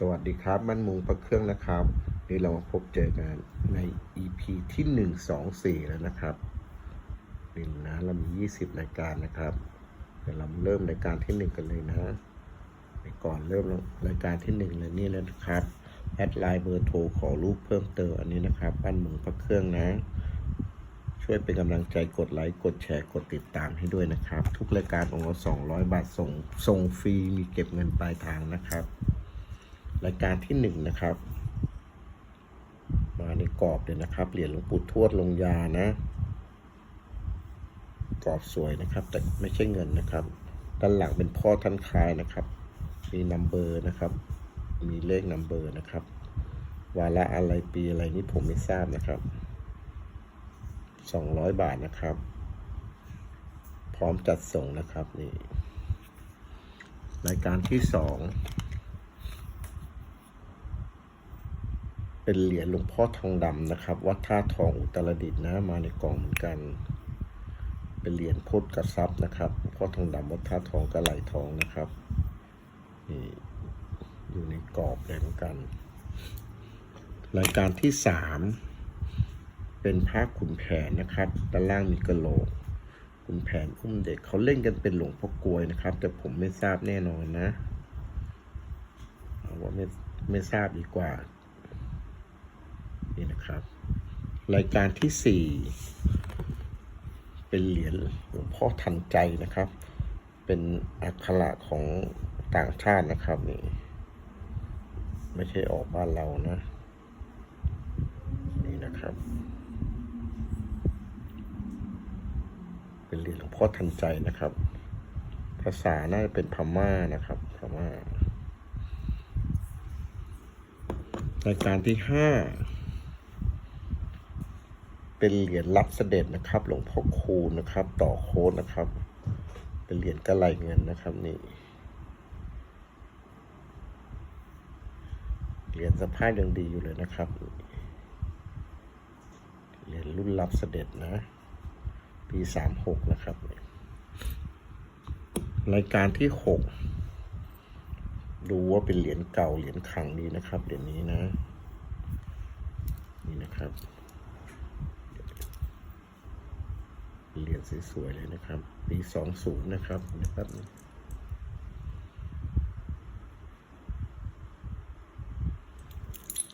สวัสดีครับ มันมุงพระเครื่องนะครับ นี่เรามาพบเจอกันใน EP ที่หนึ่งสองสี่แล้วนะครับนี่นะเรามี 20 รายการนะครับ เดี๋ยวเราเริ่มรายการที่หนึ่งกันเลยนะก่อนเริ่มรายการที่หนึ่งเลยนี่เลยนะครับ แอดไลน์เบอร์โทรขอรูปเพิ่มเติมอันนี้นะครับปั้นมุงพระเครื่องนะ ช่วยเป็นกำลังใจกดไลค์กดแชร์กดติดตามให้ด้วยนะครับ ทุกรายการของค์ละ200 บาทส่งส่งฟรีมีเก็บเงินปลายทางนะครับ รายการที่หนึ่งนะครับ มาในกรอบเลยนะครับ เหรียญหลวงปู่ทวดลงยานะ กรอบสวยนะครับ แต่ไม่ใช่เงินนะครับ ด้านหลังเป็นพ่อท่านคลายนะครับ มีนัมเบอร์นะครับ มีเลขนัมเบอร์นะครับ วาระอะไรปีอะไรนี่ผมไม่ทราบนะครับสองร้อยบาทนะครับ พร้อมจัดส่งนะครับนี่รายการที่สอง เป็นเหรียญหลวงพ่อทองดำนะครับ วัดท่าทองอุตรดิตถ์นะ มาในกล่องเหมือนกัน เป็นเหรียญพุทธกระซับนะครับหลวงพ่อทองดำวัดท่าทองกระไหลทองนะครับนี่อยู่ในกรอบเลยเหมือนกัน รายการที่สามเป็นพระขุนแผนนะครับด้านล่างมีกระโหลกขุนแผนอุ้มเด็กเขาเล่นกันเป็นหลวงพ่อกลวยนะครับ แต่ผมไม่ทราบแน่นอนนะว่าไม่ไม่ทราบดีกว่า นี่นะครับ รายการที่สี่เป็นเหรียญหลวงพ่อทันใจนะครับ เป็นอักขระของต่างชาตินะครับนี่ ไม่ใช่ออกบ้านเรานะ นี่นะครับ เป็นเหรียญหลวงพ่อทันใจนะครับ ภาษาน่าจะเป็นพม่านะครับพม่ารายการที่ห้า เป็นเหรียญรับเสด็จนะครับ หลวงพ่อคูณนะครับ ต่อโค้ดนะครับ เป็นเหรียญกระไหลเงินนะครับนี่เหรียญสภาพยังดีอยู่เลยนะครับเหรียญรุ่นรับเสด็จนะ ปีสามหกนะครับ รายการที่หกดูว่าเป็นเหรียญเก่าเหรียญขังดีนะครับเหรียญนี้นะ นี่นะครับ เหรียญสวยๆเลยนะครับ ปีสองศูนย์นะครับนะครับ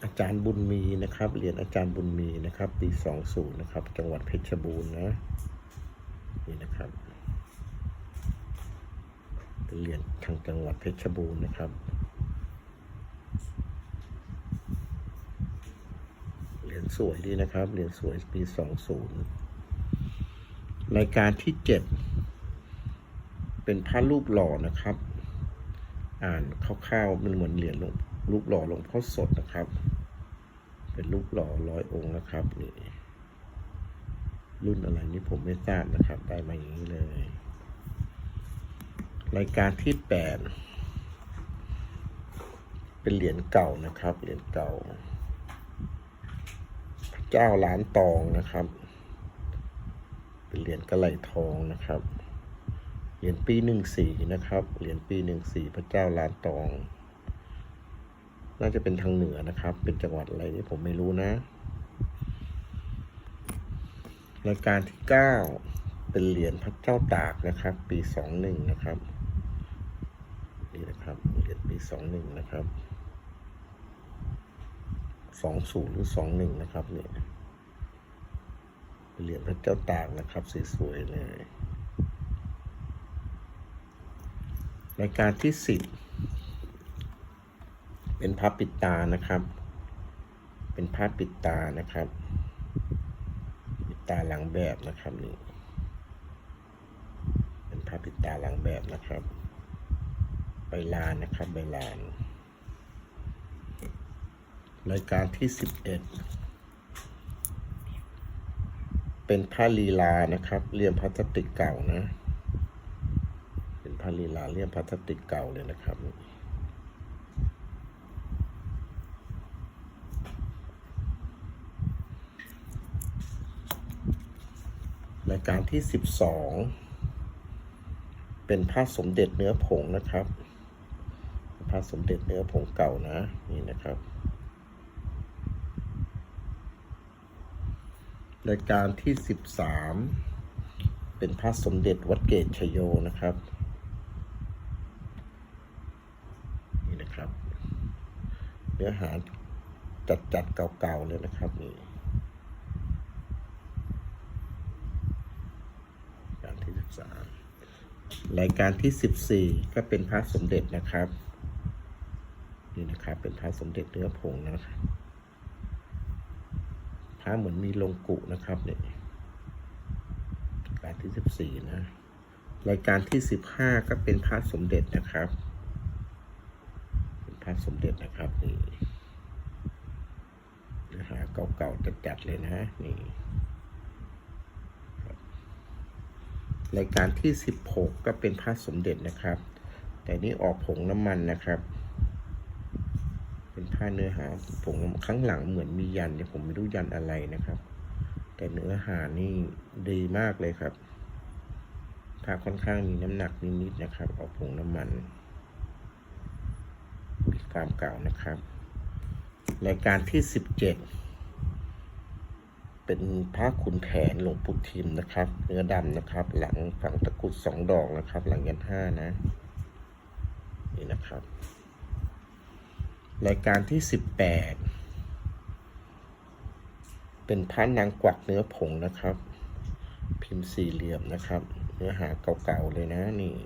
อาจารย์บุญมีนะครับ เหรียญอาจารย์บุญมีนะครับ ปีสองศูนย์นะครับ จังหวัดเพชรบูรณ์นะนี่นะครับเป็นเหรียญทางจังหวัดเพชรบูรณ์นะครับเหรียญสวยดีนะครับเหรียญสวยปีสองศูนย์ รายการที่เจ็ดเป็นพระรูปหล่อนะครับ อ่านคร่าวๆมันเหมือนเหรียญลงรูปหล่อหลวงพ่อสดนะครับ เป็นรูปหล่อร้อยองค์นะครับนี่รุ่นอะไรนี่ผมไม่ทราบนะครับ ได้มาอย่างนี้เลย รายการที่แปดเป็นเหรียญเก่านะครับ เหรียญเก่า เจ้าล้านตองนะครับ เป็นเหรียญกระไหลทองนะครับ เหรียญปีหนึ่งสี่นะครับ เหรียญปีหนึ่งสี่พระเจ้าล้านตอง น่าจะเป็นทางเหนือนะครับ เป็นจังหวัดอะไรนี่ผมไม่รู้นะ รายการที่เก้าเป็นเหรียญพระเจ้าตากนะครับ ปีสองหนึ่งนะครับ นี่นะครับ เหรียญปีสองหนึ่งนะครับสองศูนย์หรือสองหนึ่งนะครับเนี่ย เหรียญพระเจ้าตากนะครับสวยๆเลยรายการที่สิบเป็นพระปิดตานะครับ เป็นพระปิดตานะครับ ปิดตาหลังแบบนะครับนี่เป็นพระปิดตาหลังแบบนะครับใบลานนะครับใบลานรายการที่สิบเอ็ด เป็นผ้าลีลานะครับเลี่ยมพลาสติกเก่านะ เป็นผ้าลีลาเลี่ยมพลาสติกเก่าเลยนะครับรายการที่สิบสองเป็นผ้าสมเด็จเนื้อผงนะครับ ผ้าสมเด็จเนื้อผงเก่านะ นี่นะครับ รายการที่สิบสามเป็นพระสมเด็จวัดเกตชโยนะครับ นี่นะครับ เนื้อหาจัดจัดเก่าๆเลยนะครับนี่การที่สิบสามรายการที่สิบสี่ก็เป็นพระสมเด็จนะครับ นี่นะครับเป็นพระสมเด็จเนื้อผงนะครับ พระเหมือนมีลงกุนะครับเนี่ยรายการที่สิบสี่นะ รายการที่สิบห้าก็เป็นพระสมเด็จนะครับ เป็นพระสมเด็จนะครับนี่นื้อหาเก่าๆจัดๆเลยนะนี่รายการที่สิบหกก็เป็นพระสมเด็จนะครับ แต่นี่ออกผงน้ำมันนะครับาเนื้อหาผงข้างหลังเหมือนมียันเนี่ยผมไม่รู้ยันอะไรนะครับ แต่เนื้อหานี่ดีมากเลยครับผ้าค่อนข้างมีน้ำหนักนิดๆนะครับ ออกผงน้ำมันมีความเก่านะครับ รายการที่สิบเจ็ดเป็นพระขุนแผนหลวงปู่ทิมนะครับ เนื้อดำนะครับ หลังฝังตะกุดสองดอกนะครับ หลังยันห้านะ นี่นะครับ รายการที่สิบแปดเป็นพระนางกวักเนื้อผงนะครับ พิมพ์สี่เหลี่ยมนะครับ เนื้อหาเก่าๆเลยนะนี่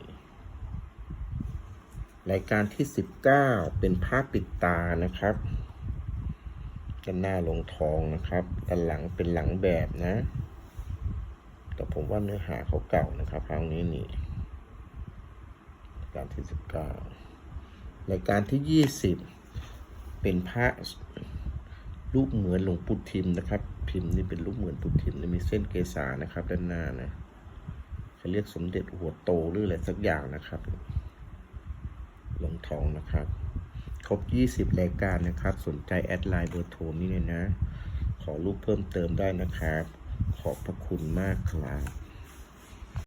รายการที่สิบเก้าเป็นผ้าปิดตานะครับด้านหน้าลงทองนะครับด้านหลังเป็นหลังแบบนะ แต่ผมว่าเนื้อหาเขาเก่านะครับครั้งนี้นี่รายการที่สิบเก้ารายการที่ยี่สิบ เป็นพระรูปเหมือนหลวงปู่ทิมนะครับ พิมพ์นี่เป็นรูปเหมือนปู่ทิมนี่มีเส้นเกษานะครับ ด้านหน้านะเขาเรียกสมเด็จหัวโตหรืออะไรสักอย่างนะครับหลงทองนะครับ ครบ 20 รายการนะครับ สนใจแอดไลน์เบอร์โทรนี่เลยนะ ขอรูปเพิ่มเติมได้นะครับ ขอบพระคุณมากครับ